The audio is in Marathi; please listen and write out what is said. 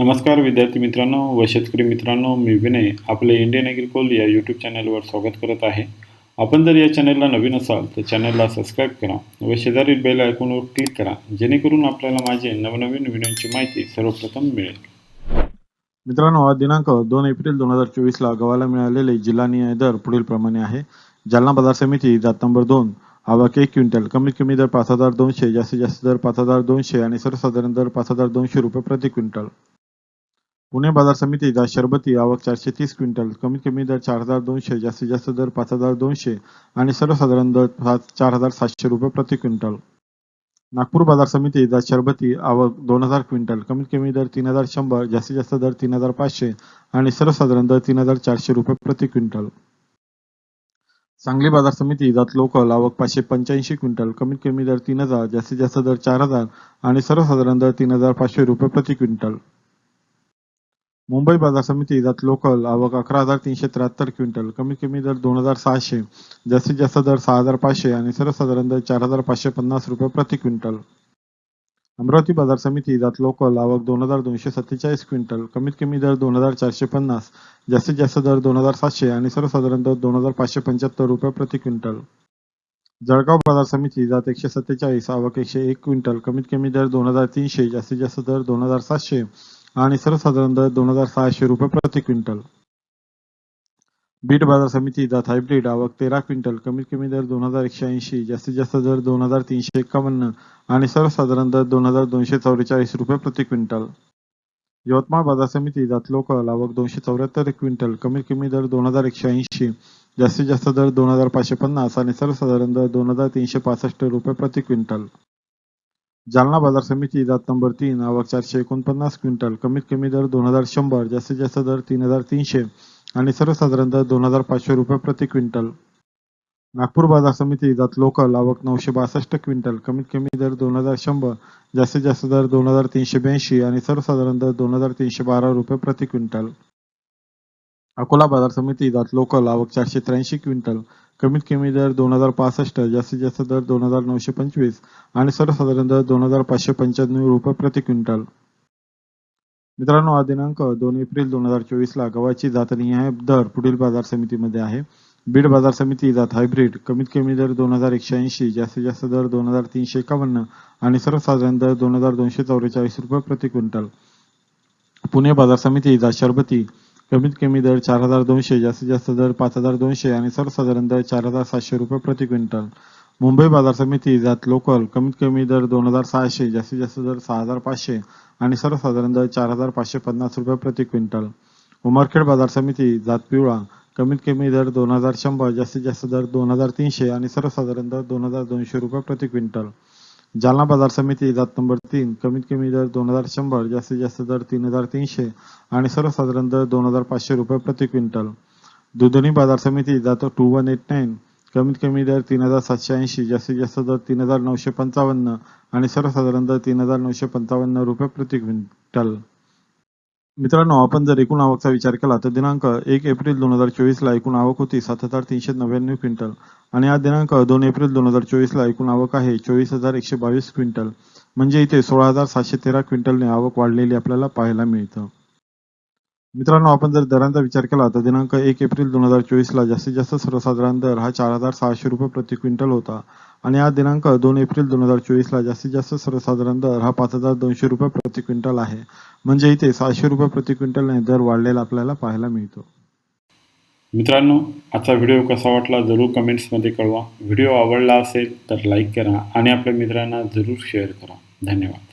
नमस्कार विद्यार्थी मित्रांनो व शेतकरी मित्रांनो मी विनय आपले इंडियन ॲग्रिकोल या यूट्यूब चॅनलवर स्वागत करत आहे. आपण जर या चॅनलला नवीन असाल तर चॅनलला सबस्क्राईब करा व शेजारील बेल आयकॉनवर क्लिक करा जेणेकरून आपल्याला माझे नवनवीन व्हिडिओची माहिती सर्वप्रथम मिळेल. मित्रांनो हा दिनांक दोन एप्रिल दोन हजार चोवीसला गव्हाला मिळालेले जिल्हा न्याय दर पुढील प्रमाणे आहे. जालना बाजार समिती जात नंबर दोन आवक एक क्विंटल कमीत कमी दर पाच हजार दोनशे जास्तीत जास्त दर पाच हजार दोनशे आणि सर्वसाधारण दर पाच हजार दोनशे रुपये प्रति क्विंटल. पुणे बाजार समिती जात शरबती आवक चारशे तीस क्विंटल. कमीत कमी दर चार हजार दोनशे जास्तीत जास्त दर पाच हजार दोनशे आणि सर्वसाधारण दर सात- चार हजार सातशे रुपये प्रति क्विंटल. नागपूर बाजार समिती जात शरबती आवक दोन हजार क्विंटल. कमीत कमी दर तीन हजार शंभर जास्तीत जास्त दर तीन हजार पाचशे आणि सर्वसाधारण दर तीन हजार चारशे रुपये प्रति क्विंटल. सांगली बाजार समिती जात लोकल आवक पाचशे पंच्याऐंशी क्विंटल. कमीत कमी दर तीन हजार जास्तीत जास्त दर चार हजार आणि सर्वसाधारण दर तीन हजार पाचशे रुपये प्रति क्विंटल. मुंबई बाजार समिती जात लोकल आवक अकरा हजार तीनशे त्र्याहत्तर क्विंटल. कमीत कमी दर दोन हजार सहाशे जास्तीत जास्त दर सहा हजार पाचशे आणि सर्वसाधारण दर चार हजार पाचशे पन्नास रुपये प्रति क्विंटल. अमरावती बाजार समिती जात लोकल आवक दोन हजार दोनशे सत्तेचाळीस क्विंटल. कमीत कमी दर दोन हजार चारशे पन्नास जास्तीत जास्त दर दोन हजार सातशे आणि सर्वसाधारण दर दोन हजार पाचशे पंच्याहत्तर रुपये प्रति क्विंटल. जळगाव बाजार समिती जात एकशे सत्तेचाळीस आवक एकशे एक क्विंटल. कमीत कमी दर दोन हजार तीनशे जास्तीत जास्त दर दोन हजार सातशे आणि सर्वसाधारण दर दोन हजार सहाशे रुपये प्रति क्विंटल. बीट बाजार समिती जात हायब्रिड आवक तेरा क्विंटल कमीत कमी दर दोन हजार एकशे ऐंशी जास्तीत जास्त दर दोन हजार तीनशे एकावन्न आणि सर्वसाधारण दर दोन हजार दोनशे चौवेचाळीस रुपये प्रति क्विंटल. यवतमाळ बाजार समिती जात लोकल आवक दोनशे चौऱ्याहत्तर क्विंटल कमीत कमी दर दोन हजार एकशे ऐंशी जास्तीत जास्त दर दोन हजार पाचशे पन्नास आणि सर्वसाधारण दर दोन हजार तीनशे पासष्ट रुपये प्रति क्विंटल. जालना बाजार समिती जात नंबर तीन आवक चारशे एकोणपन्नास क्विंटल कमीत कमी दर दोन हजार शंभर जास्तीत जास्त दर तीन हजार तीनशे आणि सर्वसाधारण दर दोन हजार पाचशे रुपये प्रति क्विंटल. नागपूर बाजार समिती जात लोकल आवक नऊशे बासष्ट क्विंटल कमीत कमी दर दोन हजार शंभर जास्तीत जास्त दर दोन हजार तीनशे ब्याऐंशी आणि सर्वसाधारण दर दोन हजार तीनशे बारा रुपये प्रति क्विंटल. अकोला बाजार समिती जात लोकल आवक चारशे त्र्याऐंशी क्विंटल कमीत कमी दर दोन हजार पासष्ट जास्तीत जास्त दर दोन हजार नऊशे पंचवीस आणि सर्वसाधारण दर दोन हजार पाचशे पंच्याण्णव रुपये प्रति क्विंटल. मित्रांनो हा दिनांक दोन एप्रिल दोन हजार चोवीस ला गव्हाची जातनिहाय दर पुढील बाजार समितीमध्ये आहे. बीड बाजार समिती जात हायब्रिड. कमीत कमी दर दोन हजार एकशे ऐंशी जास्तीत जास्त दर दोन हजार तीनशे एकावन्न आणि सर्वसाधारण दर दोन हजार दोनशे चौवेचाळीस रुपये प्रति क्विंटल. पुणे बाजार समिती जात शरबती कमीत कमी दर चार हजार दोनशे जास्तीत जास्त दर पाच हजार दोनशे आणि सर्वसाधारण दर चार हजार सातशे रुपये प्रति क्विंटल. मुंबई बाजार समिती जात लोकल कमीत कमी दर दोन हजार सहाशे जास्तीत जास्त दर सहा हजार पाचशे आणि सर्वसाधारण दर चार हजार पाचशे पन्नास रुपये प्रति क्विंटल. उमरखेड बाजार समिती जात पिवळा कमीत कमी दर दोन हजार शंभर जास्तीत जास्त दर दोन हजार तीनशे आणि सर्वसाधारण दर दोन हजार दोनशे रुपये प्रति क्विंटल. जालना बाजार समिती जात नंबर तीन कमीत कमी दर दोन हजार शंभर जास्तीत जास्त दर तीन हजार तीनशे आणि सर्वसाधारण दर दोन हजार पाचशे रुपये प्रति क्विंटल. दुधनी बाजार समिती जात टू वन एट नाईन कमीत कमी दर तीन हजार सातशे ऐंशी जास्तीत जास्त दर तीन हजार नऊशे पंचावन्न आणि सर्वसाधारण दर तीन हजार नऊशे पंचावन्न रुपये प्रति क्विंटल. मित्रांनो आपण जर एकूण आवकचा विचार केला तर दिनांक एक एप्रिल दोन हजार चोवीसला एकूण आवक होती सात हजार तीनशे नव्याण्णव क्विंटल. आणि आज दिनांक दोन एप्रिल दोन हजार चोवीसला एकूण आवक आहे चोवीस हजार एकशे बावीस क्विंटल. म्हणजे इथे सोळा हजार सातशे तेरा क्विंटलने आवक वाढलेली आपल्याला पाहायला मिळतं. मित्रांनो आपण जर दरांचा विचार केला तर दिनांक एक एप्रिल दोन हजार चोवीस ला जास्तीत जास्त सर्वसाधारण दर हा चार हजार सहाशे रुपये प्रति क्विंटल होता. आणि हा दिनांक दोन एप्रिल दोन हजार चोवीस ला जास्तीत जास्त सर्वसाधारण दर हा पाच हजार दोनशे रुपये प्रति क्विंटल आहे. म्हणजे इथे सहाशे रुपये प्रति क्विंटलने दर वाढलेला आपल्याला पाहायला मिळतो. मित्रांनो आजचा व्हिडिओ कसा वाटला जरूर कमेंट्समध्ये कळवा. व्हिडिओ आवडला असेल तर लाईक करा आणि आपल्या मित्रांना जरूर शेअर करा. धन्यवाद.